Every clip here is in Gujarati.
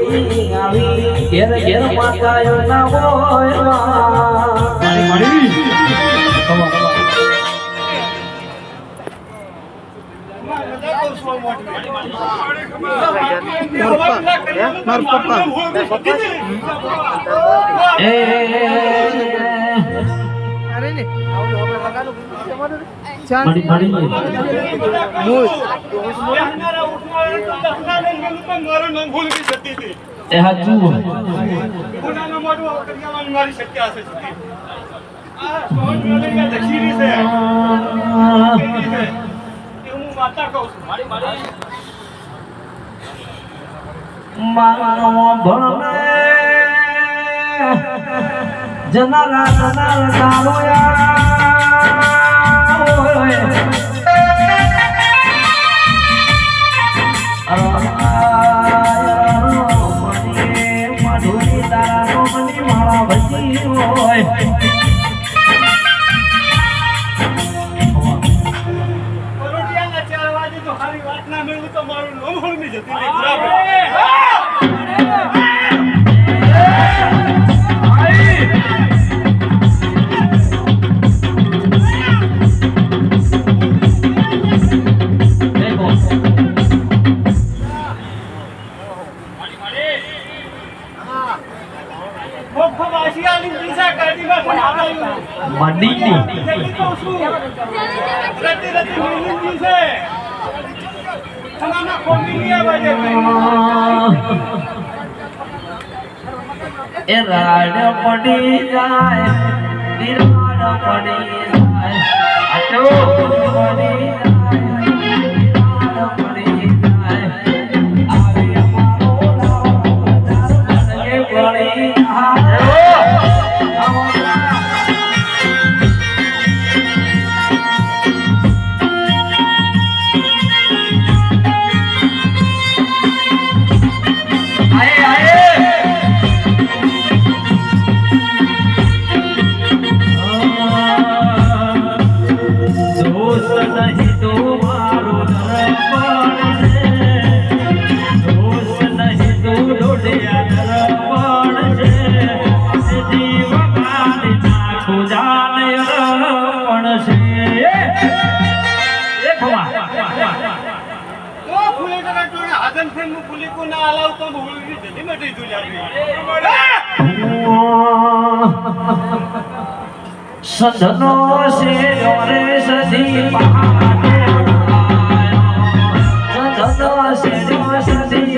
આવી ઘેર ઘેર માતાયો ના હોય એ એ હાચું ગુનાનું મોઢું હવે કરિયાવાનું મારી હું મધુરી માળા ભજી હોય વાત ના મેળવું તો મારું જતી કઈ. એ રાડ પડી જાય નિરાડ પડી જાય. આટો પડી જાય. ટકા ટોળે નું ફૂલીકું ના હલાવ તો ભૂલી જતી મટી જુલિયા સદનો છે રે સદી પહાડે સદનો છે સદી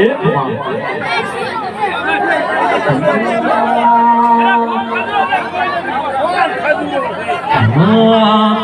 কে মা Allah